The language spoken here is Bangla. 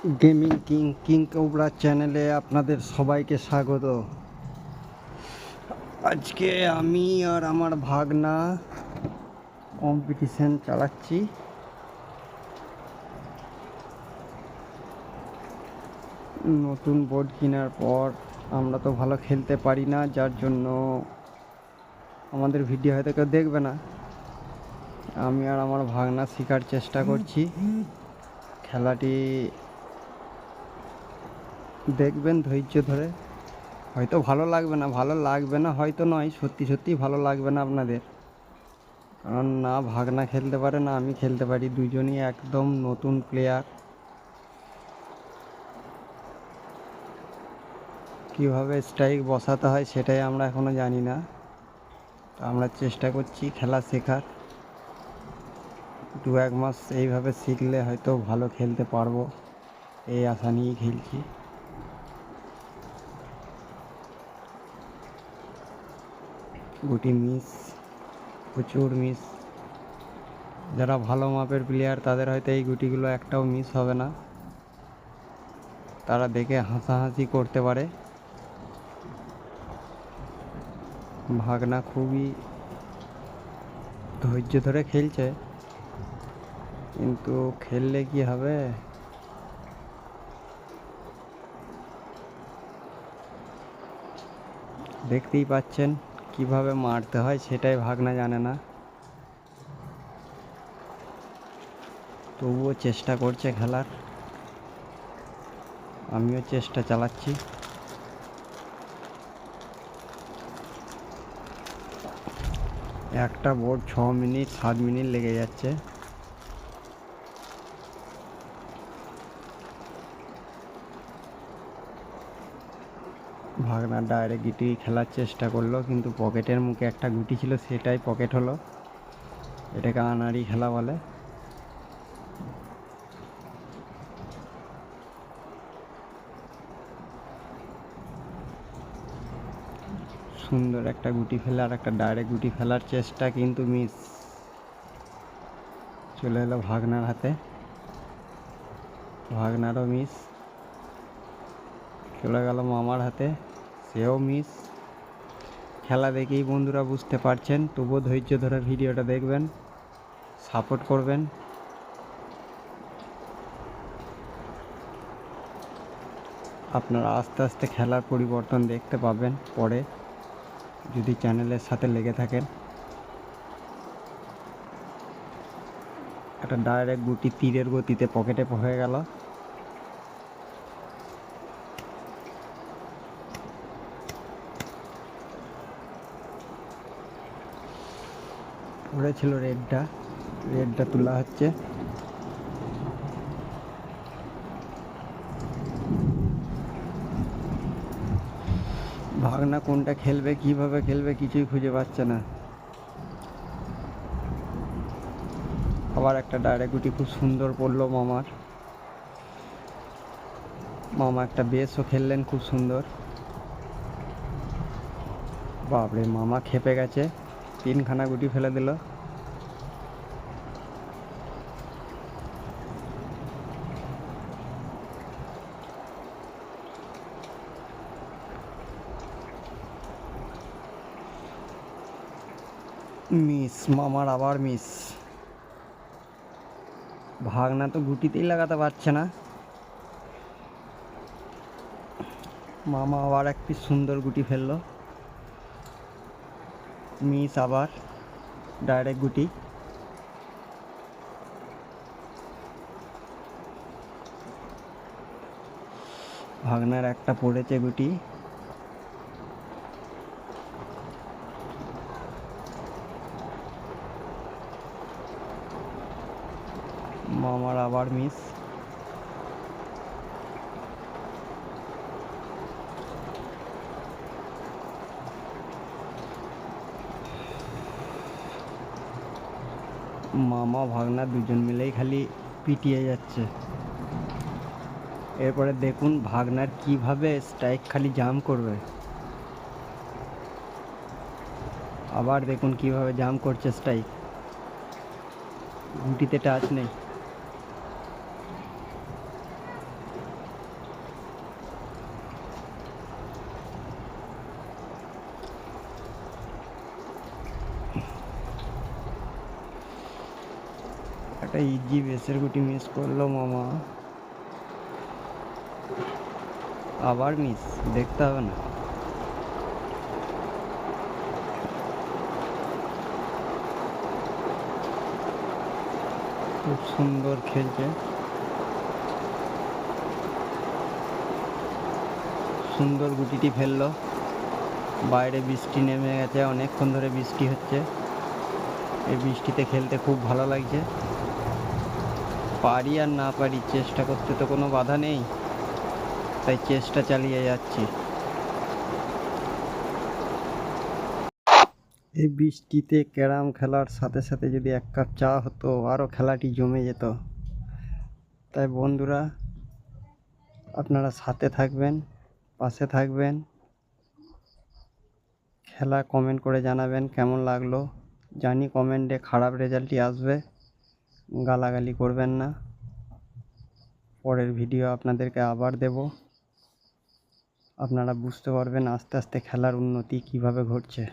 গেমিং কিং কিং কোবরা চ্যানেলে আপনাদের সবাইকে স্বাগত। আজকে আমি আর আমার ভাগনা কম্পিটিশন চালাচ্ছি। নতুন বোর্ড কেনার পর আমরা তো ভালো খেলতে পারি না, যার জন্য আমাদের ভিডিও হয়তো কেউ দেখবে না। আমি আর আমার ভাগনা শেখার চেষ্টা করছি। খেলাটি দেখবেন ধৈর্য ধরে। হয়তো ভালো লাগবে না, ভালো লাগবে না, হয়তো নয়, সত্যি সত্যি ভালো লাগবে না আপনাদের। কারণ না ভাগনা খেলতে পারে, না আমি খেলতে পারি, দুজনই একদম নতুন প্লেয়ার কীভাবে স্ট্রাইক বসাতে হয় সেটাই আমরা এখনও জানি না। তো আমরা চেষ্টা করছি খেলা শেখার। দু এক মাস এইভাবে শিখলে হয়তো ভালো খেলতে পারব, এই আশা নিয়েই খেলছি। গুটি মিস, প্রচুর মিস। যারা ভালো মাপের প্লেয়ার তাদের হয়তো এই গুটিগুলো একটাও মিস হবে না। তারা দেখে হাসাহাসি করতে পারে। ভাগনা খুবই ধৈর্য ধরে খেলছে। কিন্তু খেললে কি হবে? দেখতেই পাচ্ছেন। কীভাবে মারতে হয় সেটাই ভাগনা জানে না। তবুও চেষ্টা করছে খেলার। আমিও চেষ্টা চালাচ্ছি। একটা বোর্ড ছ মিনিট, সাত মিনিট লেগে যাচ্ছে। ভাগনা ডাইরেক্ট গুটি খেলার চেষ্টা করল, কিন্তু পকেটের মুখে একটা গুটি ছিল, সেটাই পকেট হলো। এটাকে আনারি খেলা বলে। সুন্দর একটা গুটি ফেলে আর একটা ডাইরেক্ট গুটি ফেলার চেষ্টা কিন্তু মিস চলে এলো ভাগনার হাতে। ভাগনারও মিস চলে গেল মামার হাতে। সেও মিস। খেলা দেখেই বন্ধুরা বুঝতে পারছেন, তবুও ধৈর্য ধরে ভিডিওটা দেখবেন, সাপোর্ট করবেন। আপনারা আস্তে আস্তে খেলার পরিবর্তন দেখতে পাবেন পরে, যদি চ্যানেলের সাথে লেগে থাকেন। একটা ডাইরেক্ট গুটি তীরের গতিতে পকেটে হয়ে গেল। পড়েছিল রেডটা রেডটা তোলা হচ্ছে। ভাগনা কোনটা খেলবে, কীভাবে খেলবে কিছুই খুঁজে পাচ্ছে না। আবার একটা ডাইরেক্ট গুটি খুব সুন্দর পড়ল মামার। মামা একটা বেসও খেললেন খুব সুন্দর। বাপরে, মামা খেপে গেছে। তিনখানা গুটি ফেলে দিল। মিস, মামার আবার মিস। ভাগনা তো গুটিতেই লাগাতে পারছে না। মামা আবার একটি সুন্দর গুটি ফেলল। মিস আবার ডাইরেক্ট গুটি ভাগনার একটা পড়েছে গুটি। মামার আবার মিস মামা, ভাগনা দুজন মিলেই খালি পিটিয়ে যাচ্ছে। এরপরে দেখুন ভাগনার কীভাবে স্ট্রাইক খালি জাম করবে। আবার দেখুন কীভাবে জাম করছে স্ট্রাইক গুটিতে টাচ নেই। ইজি বেসের গুটি মিস করল মামা। আবার মিস দেখতে হবে না। খুব সুন্দর খেলছে। সুন্দর গুটিটি ফেলল। বাইরে বৃষ্টি নেমে গেছে, অনেকক্ষণ ধরে বৃষ্টি হচ্ছে। এই বৃষ্টিতে খেলতে খুব ভালো লাগছে। পারি আর না পারি, চেষ্টা করতে তো কোনো বাধা নেই। তাই চেষ্টা চালিয়ে যাচ্ছি। এই বৃষ্টিতে ক্যারাম খেলার সাথে সাথে যদি এক কাপ চা হতো আরও খেলাটি জমে যেত। তাই বন্ধুরা, আপনারা সাথে থাকবেন, পাশে থাকবেন। খেলা কমেন্ট করে জানাবেন কেমন লাগল। জানি কমেন্টে খারাপ রেজাল্টই আসবে। গালাগালি করবেন না। পরের ভিডিও আপনাদেরকে আবার দেব। আপনারা বুঝতে পারবেন আস্তে আস্তে খেলার উন্নতি কীভাবে ঘটছে।